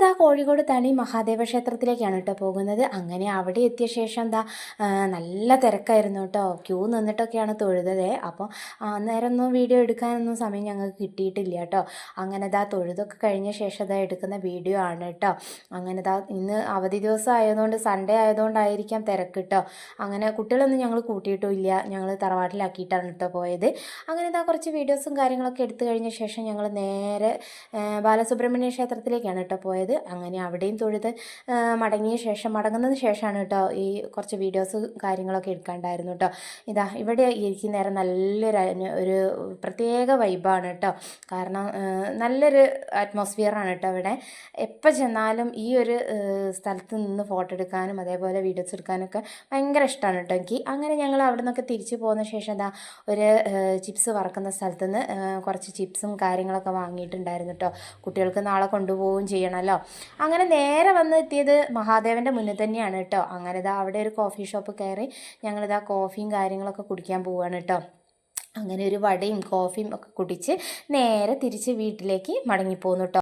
അതാ കോഴിക്കോട് തണി മഹാദേവ ക്ഷേത്രത്തിലേക്കാണ് കേട്ടോ പോകുന്നത്. അങ്ങനെ അവിടെ എത്തിയ ശേഷം എന്താ നല്ല തിരക്കായിരുന്നു കേട്ടോ. ക്യൂ നിന്നിട്ടൊക്കെയാണ് തൊഴുതത്. അപ്പോൾ അന്നേരം ഒന്നും വീഡിയോ എടുക്കാനൊന്നും സമയം ഞങ്ങൾക്ക് കിട്ടിയിട്ടില്ല കേട്ടോ. അങ്ങനെ ദാ തൊഴുതൊക്കെ കഴിഞ്ഞ ശേഷം ഇതാ എടുക്കുന്ന വീഡിയോ ആണ് കേട്ടോ. അങ്ങനെ ദാ ഇന്ന് അവധി ദിവസം ആയതുകൊണ്ട് സൺഡേ ആയതുകൊണ്ടായിരിക്കാം തിരക്ക് കേട്ടോ. അങ്ങനെ കുട്ടികളൊന്നും ഞങ്ങൾ കൂട്ടിയിട്ടും ഇല്ല ഞങ്ങൾ തറവാട്ടിലാക്കിയിട്ടാണ് കേട്ടോ പോയത്. അങ്ങനെ ഇതാ കുറച്ച് വീഡിയോസും കാര്യങ്ങളൊക്കെ എടുത്തു കഴിഞ്ഞ ശേഷം ഞങ്ങൾ നേരെ ബാലസുബ്രഹ്മണ്യ ക്ഷേത്രത്തിലേക്കാണ് കേട്ടോ പോയത്. അങ്ങനെ അവിടെയും തൊഴുത് മടങ്ങിയ ശേഷം മടങ്ങുന്നതിന് ശേഷമാണ് കേട്ടോ ഈ കുറച്ച് വീഡിയോസ് കാര്യങ്ങളൊക്കെ എടുക്കാണ്ടായിരുന്നു കേട്ടോ. ഇതാ ഇവിടെ ഇരിക്കുന്ന നേരം നല്ലൊരു ഒരു പ്രത്യേക വൈബാണ് കേട്ടോ. കാരണം നല്ലൊരു അറ്റ്മോസ്ഫിയറാണ് കേട്ടോ ഇവിടെ. എപ്പോൾ ചെന്നാലും ഈ ഒരു സ്ഥലത്ത് നിന്ന് ഫോട്ടോ എടുക്കാനും അതേപോലെ വീഡിയോസ് എടുക്കാനൊക്കെ ഭയങ്കര ഇഷ്ടമാണ് കേട്ടോ എനിക്ക്. അങ്ങനെ ഞങ്ങൾ അവിടെ നിന്നൊക്കെ തിരിച്ചു പോകുന്ന ശേഷം എന്താ ഒരു ചിപ്സ് വറക്കുന്ന സ്ഥലത്ത് നിന്ന് കുറച്ച് ചിപ്സും കാര്യങ്ങളൊക്കെ വാങ്ങിയിട്ടുണ്ടായിരുന്നു കേട്ടോ. കുട്ടികൾക്ക് നാളെ കൊണ്ടുപോവുകയും ചെയ്യണമല്ലോ. അങ്ങനെ നേരെ വന്ന് എത്തിയത് മഹാദേവന്റെ മുന്നിൽ തന്നെയാണ് കേട്ടോ. അങ്ങനെ ഇതാ അവിടെ ഒരു കോഫി ഷോപ്പ് കയറി ഞങ്ങളിതാ കോഫിയും കാര്യങ്ങളൊക്കെ കുടിക്കാൻ പോവുകയാണ് കേട്ടോ. അങ്ങനെ ഒരു വടയും കോഫിയും ഒക്കെ കുടിച്ച് നേരെ തിരിച്ച് വീട്ടിലേക്ക് മടങ്ങിപ്പോന്നു കേട്ടോ.